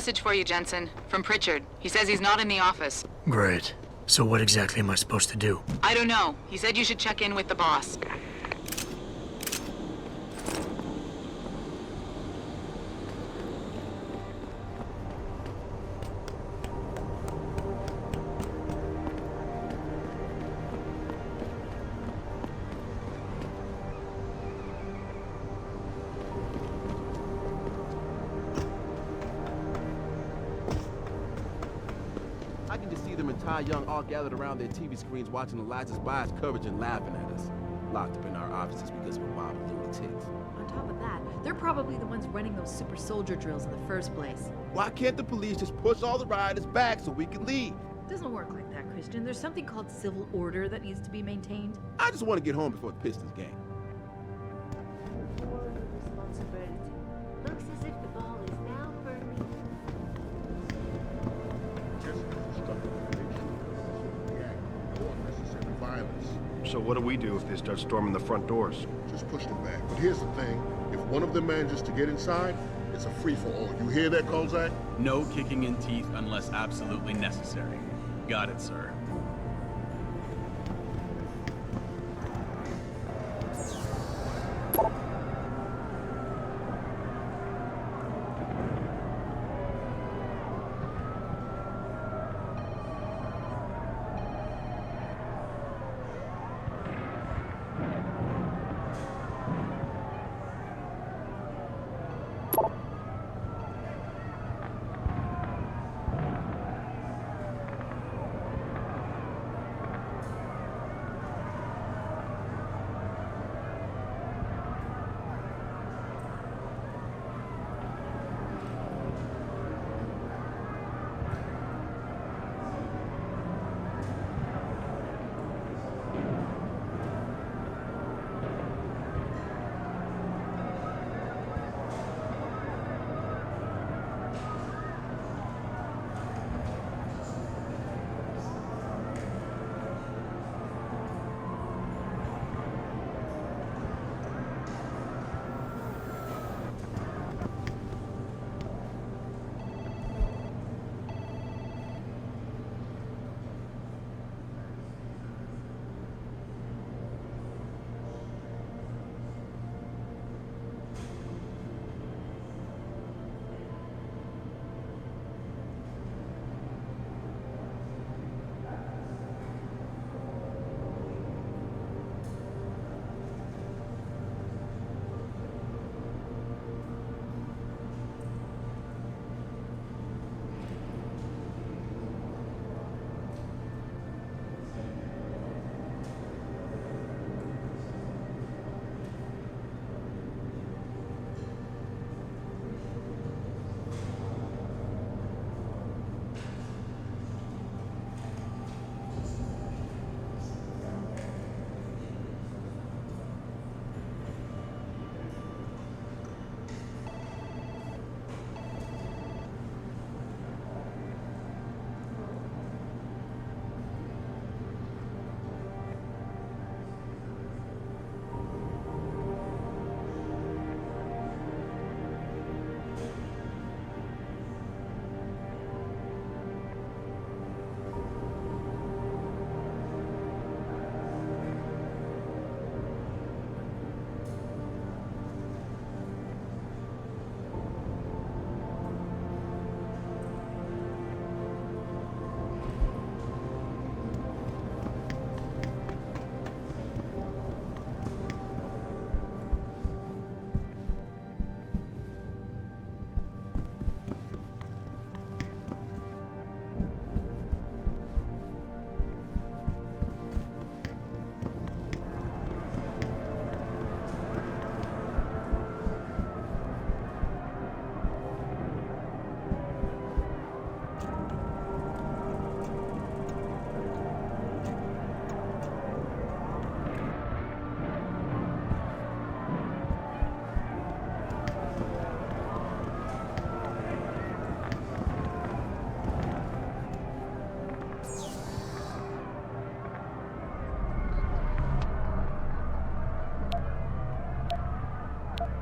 Hey, I got a message for you, Jensen. From Pritchard. He says he's not in the office. Great. So what exactly am I supposed to do? I don't know. He said you should check in with the boss. Just see them entire young all gathered around their TV screens watching Elijah Spy's coverage and laughing at us. Locked up in our offices because we're mob of lunatics. On top of that, they're probably the ones running those super soldier drills in the first place. Why can't the police just push all the rioters back so we can leave? It Doesn't work like that, Christian. There's something called civil order that needs to be maintained. I just want to get home before the Pistons game. So what do we do if they start storming the front doors? Just push them back. But here's the thing. If one of them manages to get inside, it's a free-for-all. You hear that, Kozak? No kicking in teeth unless absolutely necessary. Got it, sir.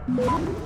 Hmm.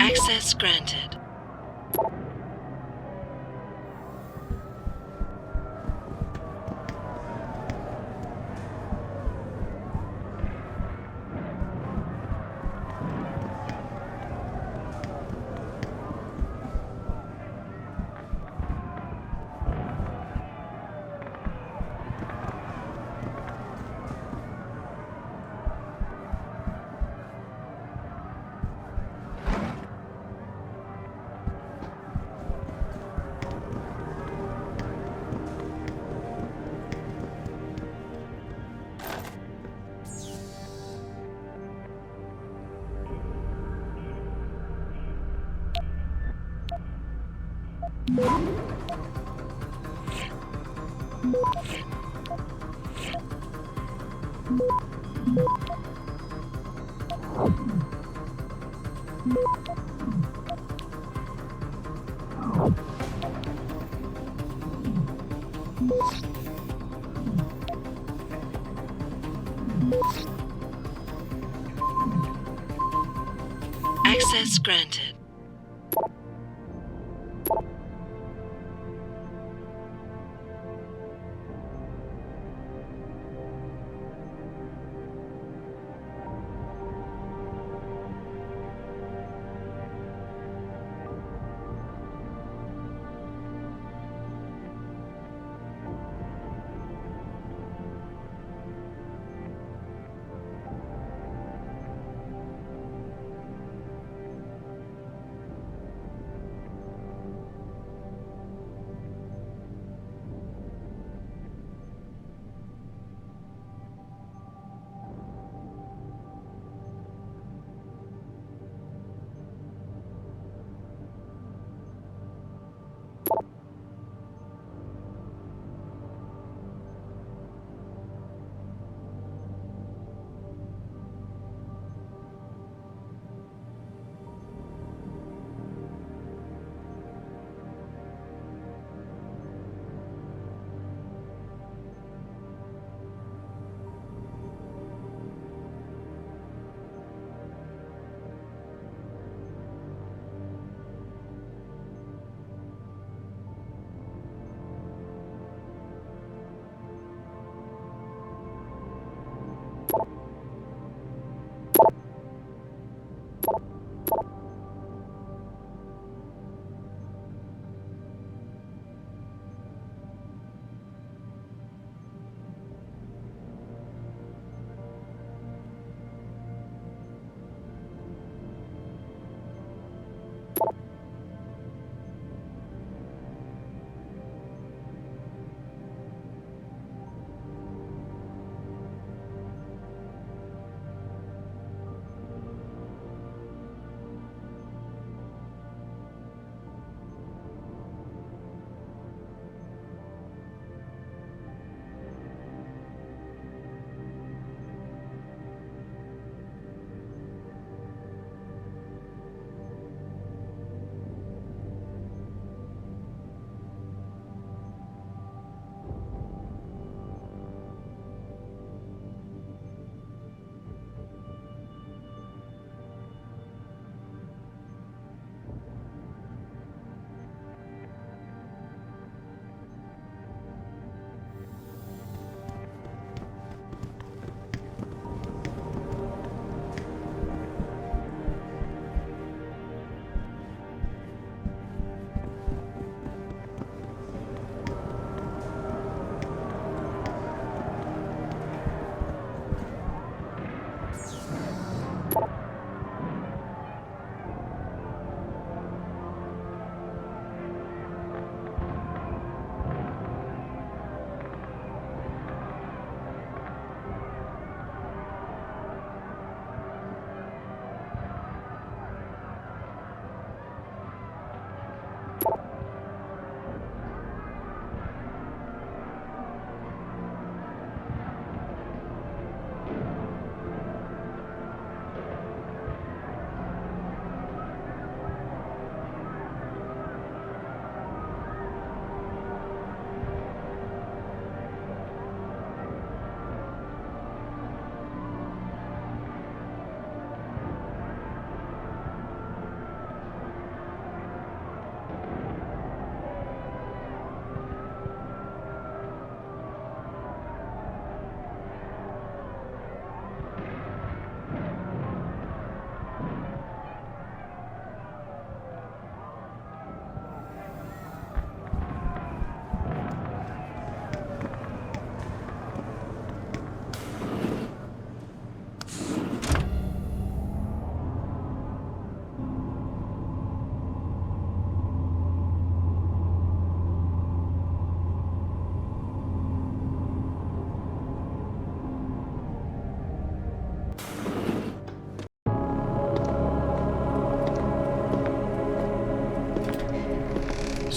Access granted. Access granted.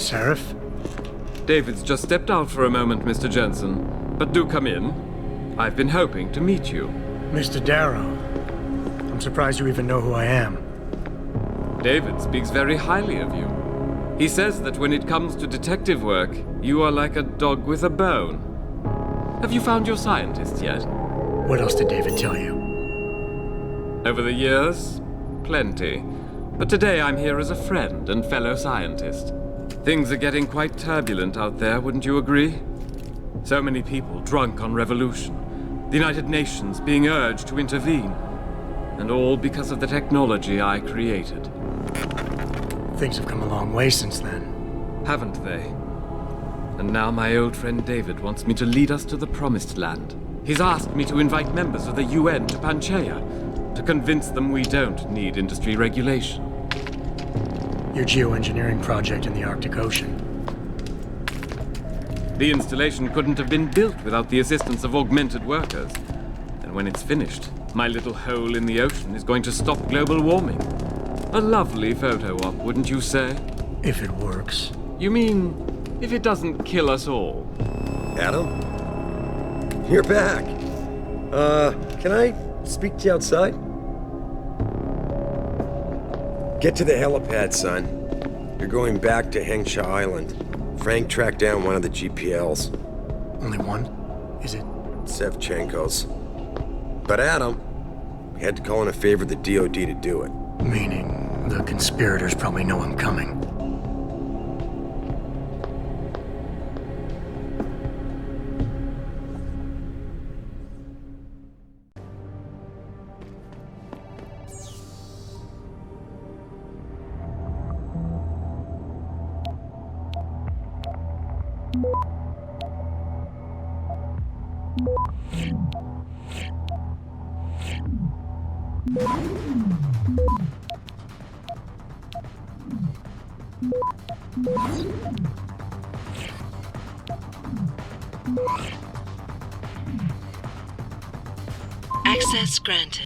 Seraph? David's just stepped out for a moment, Mr. Jensen. But do come in. I've been hoping to meet you. Mr. Darrow. I'm surprised you even know who I am. David speaks very highly of you. He says that when it comes to detective work, you are like a dog with a bone. Have you found your scientist yet? What else did David tell you? Over the years? Plenty. But today I'm here as a friend and fellow scientist. Things are getting quite turbulent out there, wouldn't you agree? So many people drunk on revolution. The United Nations being urged to intervene. And all because of the technology I created. Things have come a long way since then. Haven't they? And now my old friend David wants me to lead us to the Promised Land. He's asked me to invite members of the UN to Panchaea to convince them we don't need industry regulation. Your geoengineering project in the Arctic Ocean. The installation couldn't have been built without the assistance of augmented workers. And when it's finished, my little hole in the ocean is going to stop global warming. A lovely photo op, wouldn't you say? If it works. You mean, if it doesn't kill us all? Adam? You're back. Uh, can I speak to you outside? Get to the helipad, son. You're going back to Hengsha Island. Frank tracked down one of the GPLs, Only one? Is it? Sevchenko's. But Adam, we had to call in a favor of the DoD to do it. Meaning, the conspirators probably know I'm coming. Access granted.